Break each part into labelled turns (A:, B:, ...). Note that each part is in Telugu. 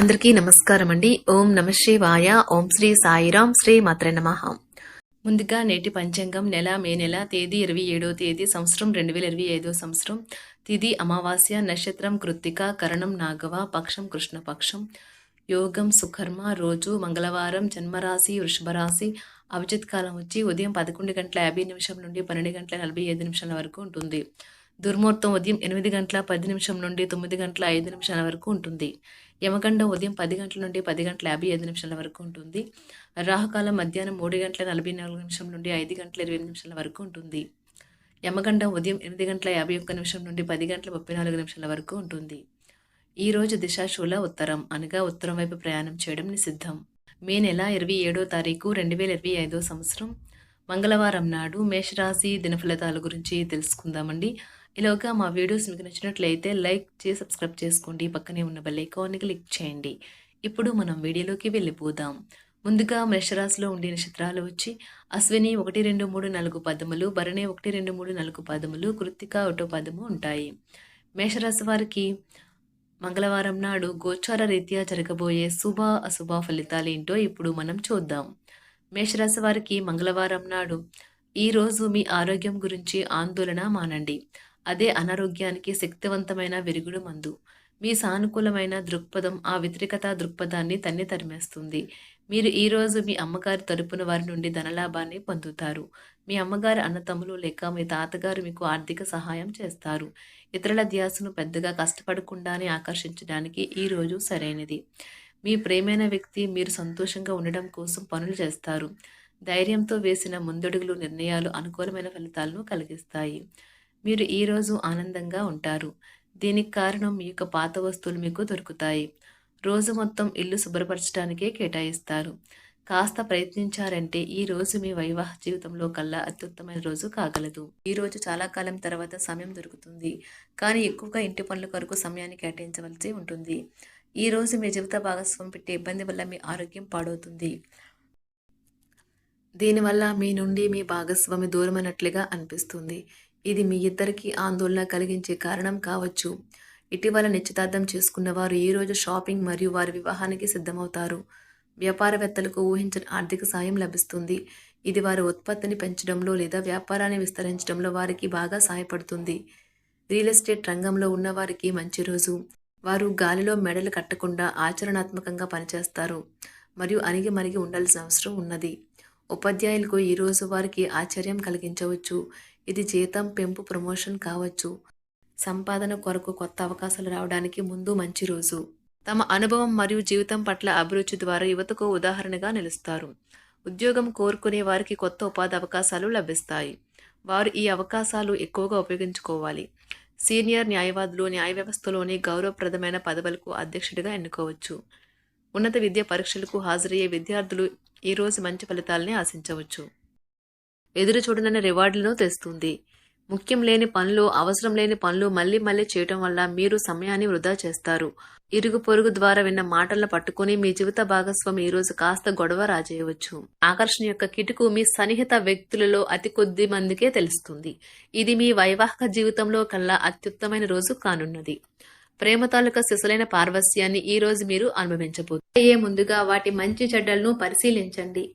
A: అందరికీ నమస్కారం అండి. ఓం నమ శివాయ. ఓం శ్రీ సాయిరాం శ్రీ మాత్ర నమ. ముందుగా నేటి పంచాంగం నెల మే నెల తేదీ ఇరవై ఏడో తేదీ సంవత్సరం రెండు వేల ఇరవై ఐదో సంవత్సరం. తిది అమావాస్య నక్షత్రం కృత్తిక కరణం నాగవ పక్షం కృష్ణపక్షం యోగం సుకర్మ రోజు మంగళవారం జన్మరాశి వృషభరాశి. అభిజిత్ కాలం వచ్చి ఉదయం పదకొండు గంటల యాభై నిమిషం నుండి పన్నెండు గంటల నలభై ఐదు నిమిషాల వరకు ఉంటుంది. దుర్ముహూర్తం ఉదయం ఎనిమిది గంటల పది నిమిషం నుండి తొమ్మిది గంటల ఐదు నిమిషాల వరకు ఉంటుంది. యమగండం ఉదయం పది గంటల నుండి పది గంటల యాభై ఐదు నిమిషాల వరకు ఉంటుంది. రాహుకాలం మధ్యాహ్నం మూడు గంటల నలభై నాలుగు నిమిషం నుండి ఐదు గంటల ఇరవై నిమిషాల వరకు ఉంటుంది. యమగండం ఉదయం ఎనిమిది గంటల యాభై ఒక్క నిమిషం నుండి పది గంటల ముప్పై నాలుగు నిమిషాల వరకు ఉంటుంది. ఈరోజు దిశాశూల ఉత్తరం అనగా ఉత్తరం వైపు ప్రయాణం చేయడం నిషిద్ధం. మే నెల ఇరవై ఏడో తారీఖు రెండు వేల ఇరవై ఐదో సంవత్సరం. మంగళవారం నాడు మేషరాశి దినఫలితాల గురించి తెలుసుకుందామండి. ఇలాగా మా వీడియోస్ మీకు నచ్చినట్లయితే లైక్ చేసి సబ్స్క్రైబ్ చేసుకోండి. పక్కనే ఉన్న బెల్ ఐకాన్ని క్లిక్ చేయండి. ఇప్పుడు మనం వీడియోలోకి వెళ్ళిపోదాం. ముందుగా మేషరాశిలో ఉండే నక్షత్రాలు వచ్చి అశ్విని ఒకటి రెండు మూడు నాలుగు పదములు భరణి ఒకటి రెండు మూడు నాలుగు పదములు కృత్తిక ఒకటో పదము ఉంటాయి. మేషరాశి వారికి మంగళవారం నాడు గోచార రీత్యా జరగబోయే శుభ అశుభ ఫలితాలు ఏంటో ఇప్పుడు మనం చూద్దాం. మేషరాశి వారికి మంగళవారం నాడు ఈరోజు మీ ఆరోగ్యం గురించి ఆందోళన మానండి. అదే అనారోగ్యానికి శక్తివంతమైన విరుగుడు మందు. మీ సానుకూలమైన దృక్పథం ఆ వ్యతిరేకత దృక్పథాన్ని తన్ని తరిమేస్తుంది. మీరు ఈరోజు మీ అమ్మగారి తరపున వారి నుండి ధనలాభాన్ని పొందుతారు. మీ అమ్మగారి అన్నతమ్ములు లేక మీ తాతగారు మీకు ఆర్థిక సహాయం చేస్తారు. ఇతరుల ధ్యాసను పెద్దగా కష్టపడకుండానే ఆకర్షించడానికి ఈ రోజు సరైనది. మీ ప్రేమైన వ్యక్తి మీరు సంతోషంగా ఉండడం కోసం పనులు చేస్తారు. ధైర్యంతో వేసిన ముందడుగులు నిర్ణయాలు అనుకూలమైన ఫలితాలను కలిగిస్తాయి. మీరు ఈరోజు ఆనందంగా ఉంటారు. దీనికి కారణం మీ యొక్క పాత వస్తువులు మీకు దొరుకుతాయి. రోజు మొత్తం ఇల్లు శుభ్రపరచడానికే కేటాయిస్తారు. కాస్త ప్రయత్నించారంటే ఈ రోజు మీ వైవాహ జీవితంలో కల్లా అత్యుత్తమైన రోజు కాగలదు. ఈ రోజు చాలా కాలం తర్వాత సమయం దొరుకుతుంది. కానీ ఎక్కువగా ఇంటి పనుల కొరకు సమయాన్ని కేటాయించవలసి ఉంటుంది. ఈ రోజు మీ జీవిత భాగస్వామి పెట్టే ఇబ్బంది వల్ల మీ ఆరోగ్యం పాడవుతుంది. దీనివల్ల మీ నుండి మీ భాగస్వామి దూరమైనట్లుగా అనిపిస్తుంది. ఇది మీ ఇద్దరికీ ఆందోళన కలిగించే కారణం కావచ్చు. ఇటీవల నిశ్చితార్థం చేసుకున్న వారు ఈరోజు షాపింగ్ మరియు వారి వివాహానికి సిద్ధమవుతారు. వ్యాపారవేత్తలకు ఊహించిన ఆర్థిక సాయం లభిస్తుంది. ఇది వారి ఉత్పత్తిని పెంచడంలో లేదా వ్యాపారాన్ని విస్తరించడంలో వారికి బాగా సహాయపడుతుంది. రియల్ ఎస్టేట్ రంగంలో ఉన్న వారికి మంచి రోజు. వారు గాలిలో మెడలు కట్టకుండా ఆచరణాత్మకంగా పనిచేస్తారు మరియు అణిగి మరిగి ఉండాల్సిన అవసరం ఉన్నది. ఉపాధ్యాయులకు ఈరోజు వారికి ఆశ్చర్యం కలిగించవచ్చు. ఇది జీతం పెంపు ప్రమోషన్ కావచ్చు. సంపాదన కొరకు కొత్త అవకాశాలు రావడానికి ముందు మంచి రోజు. తమ అనుభవం మరియు జీవితం పట్ల అభిరుచి ద్వారా యువతకు ఉదాహరణగా నిలుస్తారు. ఉద్యోగం కోరుకునే వారికి కొత్త ఉపాధి అవకాశాలు లభిస్తాయి. వారు ఈ అవకాశాలు ఎక్కువగా ఉపయోగించుకోవాలి. సీనియర్ న్యాయవాదులు న్యాయ వ్యవస్థలోని గౌరవప్రదమైన పదవులకు అధ్యక్షుడిగా ఎన్నుకోవచ్చు. ఉన్నత విద్యా పరీక్షలకు హాజరయ్యే విద్యార్థులు ఈరోజు మంచి ఫలితాలని ఆశించవచ్చు. ఎదురుచూడనని రివార్డులను తెస్తుంది. ముఖ్యం లేని పనులు అవసరం లేని పనులు మళ్ళీ మళ్ళీ చేయటం వల్ల మీరు సమయాన్ని వృధా చేస్తారు. ఇరుగు పొరుగు ద్వారా విన్న మాటలను పట్టుకుని మీ జీవిత భాగస్వామి ఈ రోజు కాస్త గొడవ రాజేయవచ్చు. ఆకర్షణ యొక్క కిటుకు మీ సన్నిహిత వ్యక్తులలో అతి కొద్ది మందికే తెలుస్తుంది. ఇది మీ వైవాహిక జీవితంలో కల్లా అత్యుత్తమైన రోజు కానున్నది. ప్రేమ తాలూకా సిసలైన పార్వస్యాన్ని ఈ రోజు మీరు అనుభవించబోతున్నారు. ముందుగా వాటి మంచి చెడ్డలను పరిశీలించండి.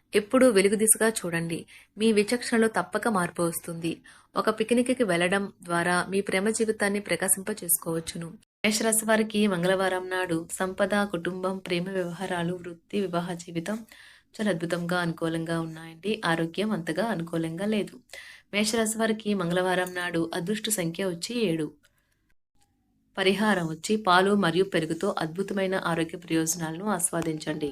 A: ఎప్పుడూ వెలుగు దిశగా చూడండి. మీ విచక్షణలో తప్పక మార్పు వస్తుంది. ఒక పిక్నిక్కి వెళ్ళడం ద్వారా మీ ప్రేమ జీవితాన్ని ప్రకాశింప చేసుకోవచ్చును మేషరాశి వారికి మంగళవారం నాడు సంపద కుటుంబం ప్రేమ వ్యవహారాలు వృత్తి వివాహ జీవితం చాలా అద్భుతంగా అనుకూలంగా ఉన్నాయండి. ఆరోగ్యం అంతగా అనుకూలంగా లేదు. మేషరాశి వారికి మంగళవారం నాడు అదృష్ట సంఖ్య వచ్చి ఏడు. పరిహారం వచ్చి పాలు మరియు పెరుగుతో అద్భుతమైన ఆరోగ్య ప్రయోజనాలను ఆస్వాదించండి.